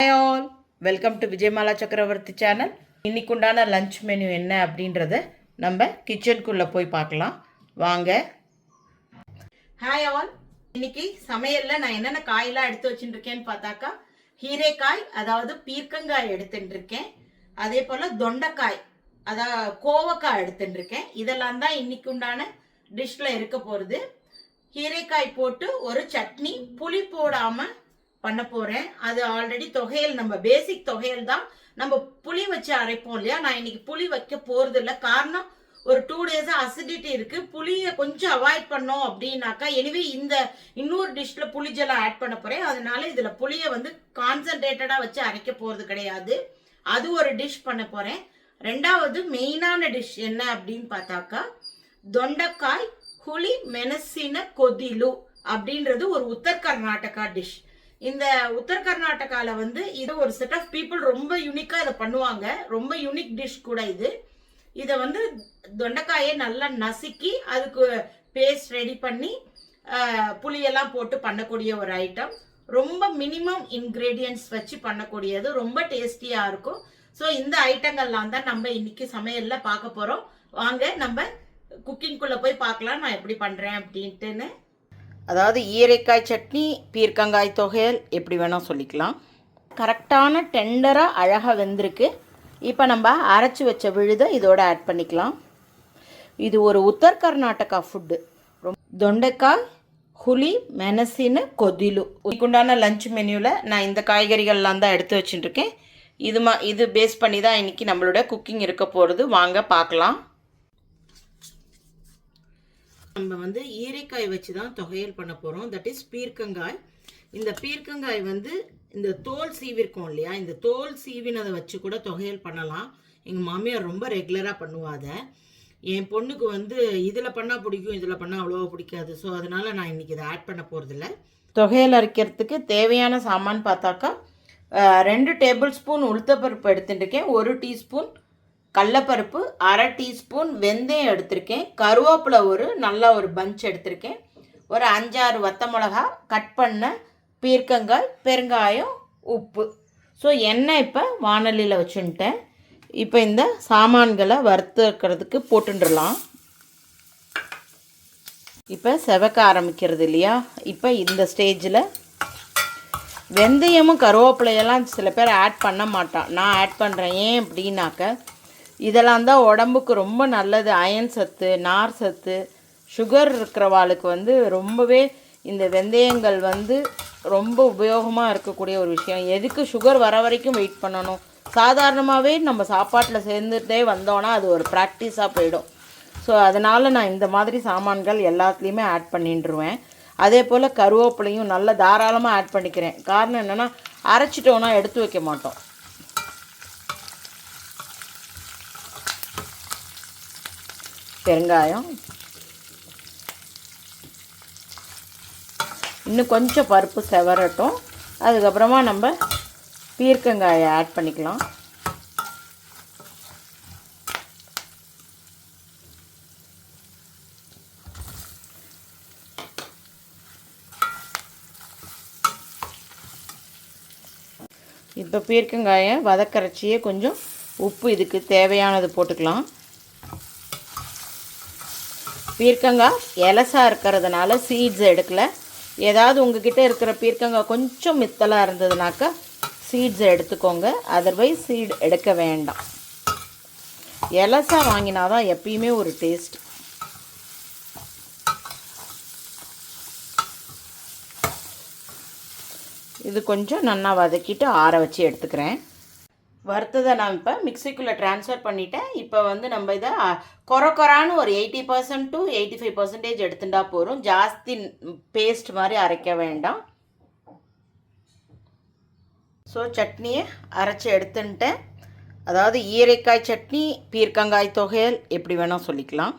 Hi all welcome to Vijayamala Chakravarthy channel இன்னைக்கு உண்டான lunch menu என்ன அப்படின்றத நம்ம கிச்சனுக்குள்ளே போய் பார்க்கலாம். வாங்க. ஹாய் ஆல் இன்னைக்கு சமையலில் நான் என்னென்ன காயெல்லாம் எடுத்து வச்சுட்டுருக்கேன்னு பார்த்தாக்கா ஹீரேக்காய் அதாவது பீர்க்கங்காய் எடுத்துட்டுருக்கேன். அதே போல் தொண்டைக்காய் அதாவது கோவக்காய் எடுத்துட்டுருக்கேன். இதெல்லாம் தான் இன்னைக்கு உண்டான டிஷ்ல இருக்க போகிறது ஹீரைக்காய் போட்டு ஒரு சட்னி புளி போடாமல் பண்ண போகிறேன் அது ஆல்ரெடி தொகையில் நம்ம பேசிக் தொகையல் தான். நம்ம புளி வச்சு அரைப்போம் இல்லையா? நான் இன்னைக்கு புளி வைக்க போகிறது இல்லை காரணம் ஒரு டூ டேஸாக அசிடிட்டி இருக்குது புளியை கொஞ்சம் அவாய்ட் பண்ணோம் அப்படின்னாக்கா எனிவே இந்த இன்னொரு டிஷ்ஷில் புளிஜெல்லாம் ஆட் பண்ண போகிறேன் அதனால இதில் புளியை வந்து கான்சன்ட்ரேட்டடாக வச்சு அரைக்க போகிறது கிடையாது. அது ஒரு டிஷ் பண்ண போகிறேன் ரெண்டாவது மெயினான டிஷ் என்ன அப்படின்னு பார்த்தாக்கா தொண்டைக்காய் புளி மெனசின கொதிலு அப்படின்றது ஒரு உத்தர் கர்நாடகா டிஷ் இந்த உத்தர் கர்நாடகால வந்து இது ஒரு செட் ஆஃப் பீப்புள் ரொம்ப யூனிக்கா இதை பண்ணுவாங்க. ரொம்ப யூனிக் டிஷ் கூட இது. இதை வந்து தொண்டைக்காயை நல்லா நசுக்கி அதுக்கு பேஸ்ட் ரெடி பண்ணி புளியெல்லாம் போட்டு பண்ணக்கூடிய ஒரு ஐட்டம் ரொம்ப மினிமம் இன்க்ரீடியன்ஸ் வச்சு பண்ணக்கூடியது. ரொம்ப டேஸ்டியா இருக்கும். ஸோ இந்த ஐட்டங்கள்லாம் தான் நம்ம இன்னைக்கு சமையல்ல பார்க்க போறோம். வாங்க நம்ம குக்கிங்குள்ளே போய் பார்க்கலாம். நான் எப்படி பண்ணுறேன் அப்படின்ட்டுன்னு. அதாவது ஈரைக்காய் சட்னி பீர்க்கங்காய் தொகையல் எப்படி வேணால் சொல்லிக்கலாம். கரெக்டான டெண்டராக அழகாக வெந்திருக்கு. இப்போ நம்ம அரைச்சி வச்ச விழுதை இதோட ஆட் பண்ணிக்கலாம். இது ஒரு உத்தர் கர்நாடகா ஃபுட்டு ரொம்ப தொண்டைக்காய் புளி மெனசின்னு கொதிலு. இதுக்குண்டான லஞ்ச் மெனுவில் நான் இந்த காய்கறிகள்லாம் தான் எடுத்து வச்சுட்டுருக்கேன். இது மா இது பேஸ் பண்ணி தான் இன்றைக்கி நம்மளோட குக்கிங் இருக்க போகிறது வாங்க பார்க்கலாம். நம்ம வந்து ஈரைக்காய் வச்சு தான் தொகையல் பண்ண போகிறோம் தட் இஸ் பீர்க்கங்காய். இந்த பீர்க்கங்காய் வந்து இந்த தோல் சீவிருக்கோம் இல்லையா? இந்த தோல் சீவினதை வச்சு கூட தொகையல் பண்ணலாம். எங்கள் மாமியார் ரொம்ப ரெகுலராக பண்ணுவாத என் பொண்ணுக்கு வந்து இதில் பண்ணால் பிடிக்கும் இதில் பண்ணால் அவ்வளோவா பிடிக்காது. ஸோ அதனால் நான் இன்றைக்கி இதை ஆட் பண்ண போகிறதில்ல தொகையல் அரைக்கிறதுக்கு தேவையான சாமான் பார்த்தாக்கா ரெண்டு டேபிள் ஸ்பூன் உளுத்தப்பருப்பு எடுத்துட்டுருக்கேன். ஒரு டீஸ்பூன் கடலப்பருப்பு அரை டீஸ்பூன் வெந்தயம் எடுத்திருக்கேன். கருவேப்பிலை ஒரு நல்ல ஒரு பஞ்ச் எடுத்திருக்கேன். ஒரு அஞ்சாறு வத்த மிளகா கட் பண்ண பீர்க்கங்காய் பெருங்காயம் உப்பு. ஸோ எண்ணெய் இப்போ வானலியில் வச்சுன்ட்டேன். இப்போ இந்த சாமான்களை வறுத்துக்கிறதுக்கு போட்டுடலாம் இப்போ செவக்க ஆரம்பிக்கிறது இல்லையா? இப்போ இந்த ஸ்டேஜில் வெந்தயமும் கருவேப்பிலையெல்லாம் சில பேர் ஆட் பண்ண மாட்டான். நான் ஆட் பண்ணுறேன் ஏன் அப்படின்னாக்க இதெல்லாம் தான் உடம்புக்கு ரொம்ப நல்லது. அயன் சத்து நார் சத்து சுகர் இருக்கிறவாளுக்கு வந்து ரொம்பவே இந்த வெந்தயங்கள் வந்து ரொம்ப உபயோகமாக இருக்கக்கூடிய ஒரு விஷயம். எதுக்கு சுகர் வர வரைக்கும் வெயிட் பண்ணணும்? சாதாரணமாகவே நம்ம சாப்பாட்டில் சேர்ந்துட்டே வந்தோன்னா அது ஒரு ப்ராக்டிஸாக போயிடும். ஸோ அதனால் நான் இந்த மாதிரி சாமான்கள் எல்லாத்துலேயுமே ஆட் பண்ணிட்டுருவேன் அதே போல் கருவேப்பிலையும் நல்லா தாராளமாக ஆட் பண்ணிக்கிறேன். காரணம் என்னென்னா அரைச்சிட்டோன்னா எடுத்து வைக்க மாட்டோம். பெருங்காயம். இன்னும் கொஞ்சம் பருப்பு செவரட்டும். அதுக்கப்புறமா நம்ம பீர்க்கங்காயை ஆட் பண்ணிக்கலாம். இப்போ பீர்க்கங்காயை வதக்கரைச்சியே கொஞ்சம் உப்பு இதுக்கு தேவையானது போட்டுக்கலாம். பீர்க்கங்காய் எலசா இருக்கிறதுனால சீட்ஸ் எடுக்கல. ஏதாவது உங்ககிட்ட இருக்கிற பீர்க்கங்காய் கொஞ்சம் மித்தலாக இருந்ததுனாக்கா சீட்ஸ் எடுத்துக்கோங்க. அதர்வைஸ் சீட் எடுக்க வேண்டாம். எலசா வாங்கினாதான் எப்பயுமே ஒரு டேஸ்ட் இது கொஞ்சம் நல்லா வதக்கிட்டு ஆற வச்சு எடுத்துக்கிறேன். வறுத்ததை நான் இப்போ மிக்சிக்குள்ளே ட்ரான்ஸ்ஃபர் பண்ணிட்டேன். இப்போ வந்து நம்ம இதை கொர கொரான்னு ஒரு eighty percent to eighty five percentage எடுத்துட்டா போகிறோம் ஜாஸ்தி பேஸ்ட் மாதிரி அரைக்க வேண்டாம். ஸோ சட்னியை அரைச்சி எடுத்துன்ட்டேன் அதாவது ஈரைக்காய் சட்னி பீர்க்கங்காய் தொகையல் எப்படி வேணால் சொல்லிக்கலாம்.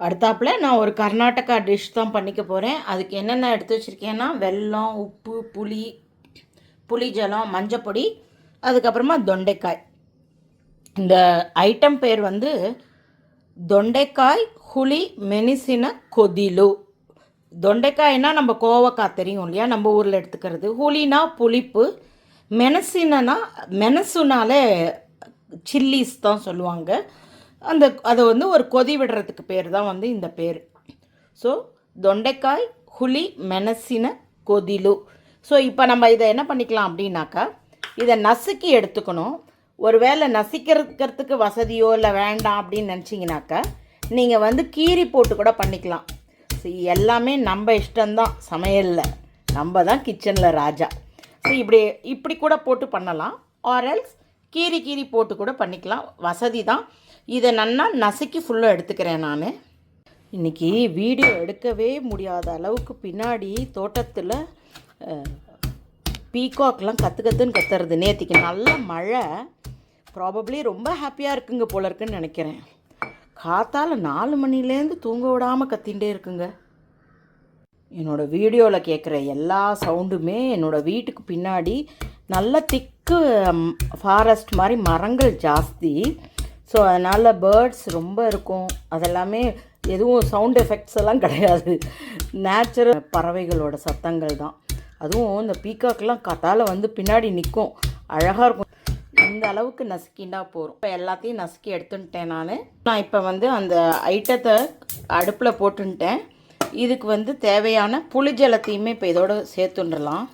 அடுத்தாப்புல நான் ஒரு கர்நாடகா டிஷ் தான் பண்ணிக்க போகிறேன் அதுக்கு என்னென்ன எடுத்து வச்சுருக்கேன்னா வெல்லம் உப்பு புளி புளி ஜலம் மஞ்சப்பொடி அதுக்கப்புறமா தொண்டைக்காய். இந்த ஐட்டம் பேர் வந்து தொண்டைக்காய் புளி மெனிசின கொதிலு. தொண்டைக்காய்னா நம்ம கோவக்காய் தெரியும் இல்லையா? நம்ம ஊரில் எடுத்துக்கிறது. புளினா புளிப்பு மெனசினா மெனசுனாலே சில்லிஸ் தான் சொல்லுவாங்க. அந்த அதை வந்து ஒரு கொதி விடுறதுக்கு பேர் தான் வந்து இந்த பேர். ஸோ தொண்டைக்காய் புளி மெனசின கொதிலு. ஸோ இப்போ நம்ம இதை என்ன பண்ணிக்கலாம் அப்படின்னாக்கா இதை நசுக்கி எடுத்துக்கணும். ஒருவேளை நசிக்கிறதுக்கு வசதியோ இல்லை வேண்டாம் அப்படின்னு நினச்சிங்கனாக்கா நீங்கள் வந்து கீரி போட்டு கூட பண்ணிக்கலாம். ஸோ எல்லாமே நம்ம இஷ்டம்தான். சமையலில். நம்ம தான் கிச்சனில் ராஜா. ஸோ இப்படி இப்படி கூட போட்டு பண்ணலாம். ஆர்எல்ஸ் கீரி கீரி போட்டு கூட பண்ணிக்கலாம். வசதி தான். இதை நன்னா நசுக்கி ஃபுல்லாக எடுத்துக்கிறேன் நான். இன்றைக்கி வீடியோ எடுக்கவே முடியாத அளவுக்கு பின்னாடி தோட்டத்தில் பீகாக்லாம் கற்று கற்றுன்னு கத்துறது. நேற்றுக்கு நல்ல மழை. ப்ராபப்ளி ரொம்ப ஹாப்பியாக இருக்குங்க போல இருக்குன்னு நினைக்கிறேன். காத்தால் நாலு மணிலேருந்து தூங்க விடாமல் கத்தின்ண்டே இருக்குங்க. என்னோடய வீடியோவில் கேட்குற எல்லா சவுண்டுமே என்னோடய வீட்டுக்கு பின்னாடி நல்ல திக்கு ஃபாரஸ்ட் மாதிரி மரங்கள் ஜாஸ்தி. ஸோ அதனால் பேர்ட்ஸ் ரொம்ப இருக்கும். அதெல்லாமே எதுவும் சவுண்ட் எஃபெக்ட்ஸ் எல்லாம் கிடையாது. நேச்சுரல் பறவைகளோட சத்தங்கள் தான். அதுவும் இந்த பீக்காக்கெலாம் கத்தால் வந்து பின்னாடி நிற்கும் அழகாக இருக்கும். இந்த அளவுக்கு நசுக்கிண்டா போகிறோம் இப்போ எல்லாத்தையும் நசுக்கி எடுத்துட்டேன் நான். நான் இப்போ வந்து அந்த ஐட்டத்தை அடுப்பில் போட்டுன்ட்டேன். இதுக்கு வந்து தேவையான புளி ஜலத்தையுமே இப்போ இதோடு சேர்த்துன்றலாம்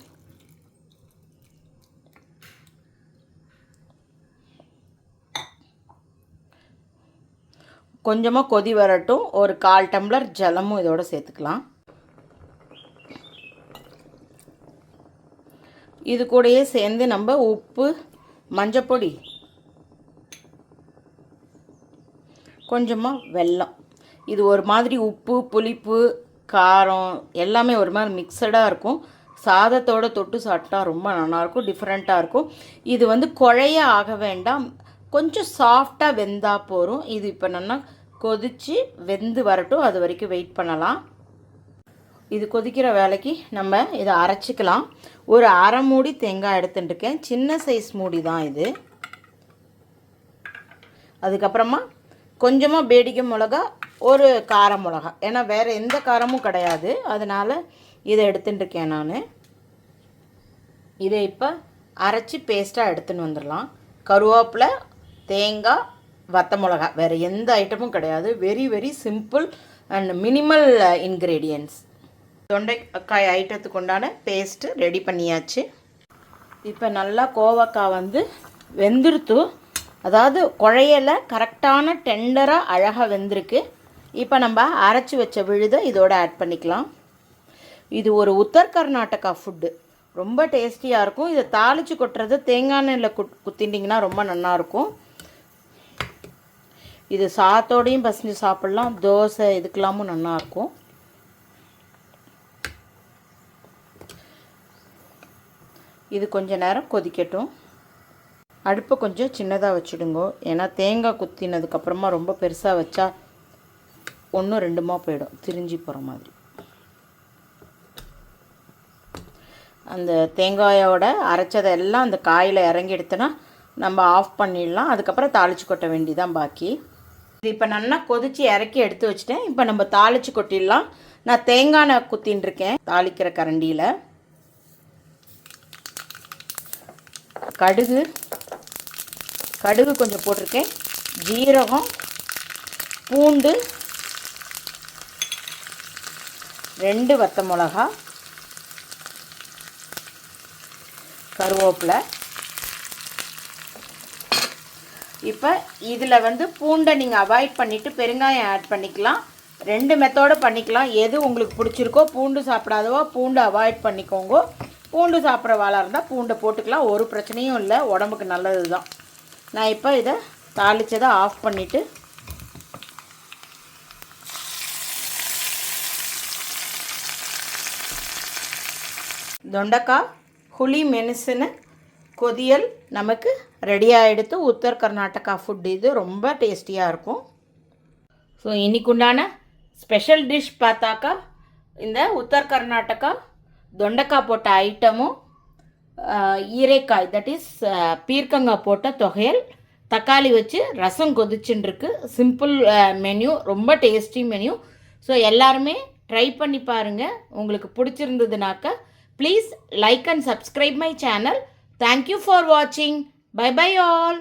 கொஞ்சமாக கொதி வரட்டும். ஒரு கால் டம்ளர் ஜலமும் இதோடு சேர்த்துக்கலாம். இது கூடயே சேர்ந்து நம்ம உப்பு மஞ்சப்பொடி கொஞ்சமாக வெல்லம். இது ஒரு மாதிரி உப்பு புளிப்பு காரம் எல்லாமே ஒரு மாதிரி மிக்சடாக இருக்கும். சாதத்தோடு தொட்டு சாப்பிட்டா ரொம்ப நல்லாயிருக்கும் டிஃப்ரெண்ட்டாக இருக்கும். இது வந்து குழைய ஆக வேண்டாம். கொஞ்சம் சாஃப்டாக வெந்தால் போகிறோம் இது இப்போ நல்லா கொதித்து வெந்து வரட்டும். அது வரைக்கும் வெயிட் பண்ணலாம். இது கொதிக்கிற வேலைக்கு நம்ம இதை அரைச்சிக்கலாம். ஒரு அரை மூடி தேங்காய் எடுத்துட்டுருக்கேன். சின்ன சைஸ் மூடி தான் இது. அதுக்கப்புறமா கொஞ்சமாக பேடிக்கை மிளகா ஒரு கார மிளகா. ஏன்னா வேறு எந்த காரமும் கிடையாது. அதனால் இதை எடுத்துட்டுருக்கேன் நான். இதை இப்போ அரைச்சி பேஸ்ட்டாக எடுத்துன்னு வந்துடலாம். கருவேப்பிலை தேங்காய் வத்த மிளகா. வேறு எந்த ஐட்டமும் கிடையாது. Very very simple and minimal ingredients தொண்டைக்காய் ஐட்டத்துக்கு உண்டான பேஸ்ட்டு ரெடி பண்ணியாச்சு. இப்போ நல்லா கோவக்காய் வந்து வெந்துருத்து அதாவது குழையலை கரெக்டான டெண்டராக அழகாக வெந்திருக்கு. இப்போ நம்ம அரைச்சி வச்ச விழுதை இதோடு ஆட் பண்ணிக்கலாம். இது ஒரு உத்தர் கர்நாடகா ஃபுட்டு ரொம்ப டேஸ்டியாக இருக்கும். இதை தாளித்து கொட்டுறது தேங்காய் எண்ணெயில் குத் குத்திண்டிங்கன்னா ரொம்ப நல்லாயிருக்கும் இது சாத்தோடையும் பசஞ்சு சாப்பிட்லாம். தோசை இதுக்கெல்லாமும் நல்லாயிருக்கும் இது கொஞ்ச நேரம் கொதிக்கட்டும். அடுப்பை கொஞ்சம் சின்னதாக வச்சுடுங்க. ஏன்னா தேங்காய் குத்தினதுக்கப்புறமா ரொம்ப பெருசாக வச்சா ஒன்றும் ரெண்டுமா போயிடும். திரிஞ்சு போகிற மாதிரி. அந்த தேங்காயோட அரைச்சதை எல்லாம் அந்த காயில் இறங்கி எடுத்தோன்னா நம்ம ஆஃப் பண்ணிடலாம். அதுக்கப்புறம் தாளித்து கொட்ட வேண்டிதான் பாக்கி. இது இப்போ நல்லா கொதித்து இறக்கி எடுத்து வச்சுட்டேன். இப்போ நம்ம தாளித்து கொட்டிடலாம். நான் தேங்காய் குத்தின்னு இருக்கேன். தாளிக்கிற கரண்டியில். கடுகு. கடுகு கொஞ்சம் போட்டிருக்கேன். ஜீரகம் பூண்டு ரெண்டு வத்த மிளகா கருவேப்பிலை. இப்போ இதில் வந்து பூண்டை நீங்கள் அவாய்ட் பண்ணிவிட்டு பெருங்காயம் ஆட் பண்ணிக்கலாம். ரெண்டு மெத்தோடு பண்ணிக்கலாம். எது உங்களுக்கு பிடிச்சிருக்கோ பூண்டு சாப்பிடாதவோ பூண்டு அவாய்ட் பண்ணிக்கோங்க. பூண்டு சாப்பிட்ற வாழை இருந்தால் பூண்டை போட்டுக்கலாம். ஒரு பிரச்சனையும் இல்லை. உடம்புக்கு நல்லது தான் நான் இப்போ இதை தாளித்ததை ஆஃப் பண்ணிவிட்டு தொண்டக்காய் புளி மெனுசுன்னு கொதியல் நமக்கு ரெடியாக எடுத்து உத்தர் கர்நாடகா ஃபுட் இது ரொம்ப டேஸ்டியாக இருக்கும். ஸோ இன்றைக்குண்டான ஸ்பெஷல் டிஷ் பார்த்தாக்கா இந்த உத்தர் கர்நாடகா தொண்டக்காய் போட்ட ஐட்டமும் ஈரைக்காய் தட் இஸ் பீர்க்கங்காய் போட்ட தொகையல் தக்காளி வச்சு ரசம் கொதிச்சுட்டுருக்கு சிம்பிள் மெனு ரொம்ப டேஸ்டி மெனு ஸோ எல்லாருமே ட்ரை பண்ணி பாருங்கள் உங்களுக்கு பிடிச்சிருந்ததுனாக்க please like and subscribe my channel thank you for வாட்சிங் பை பை ஆல்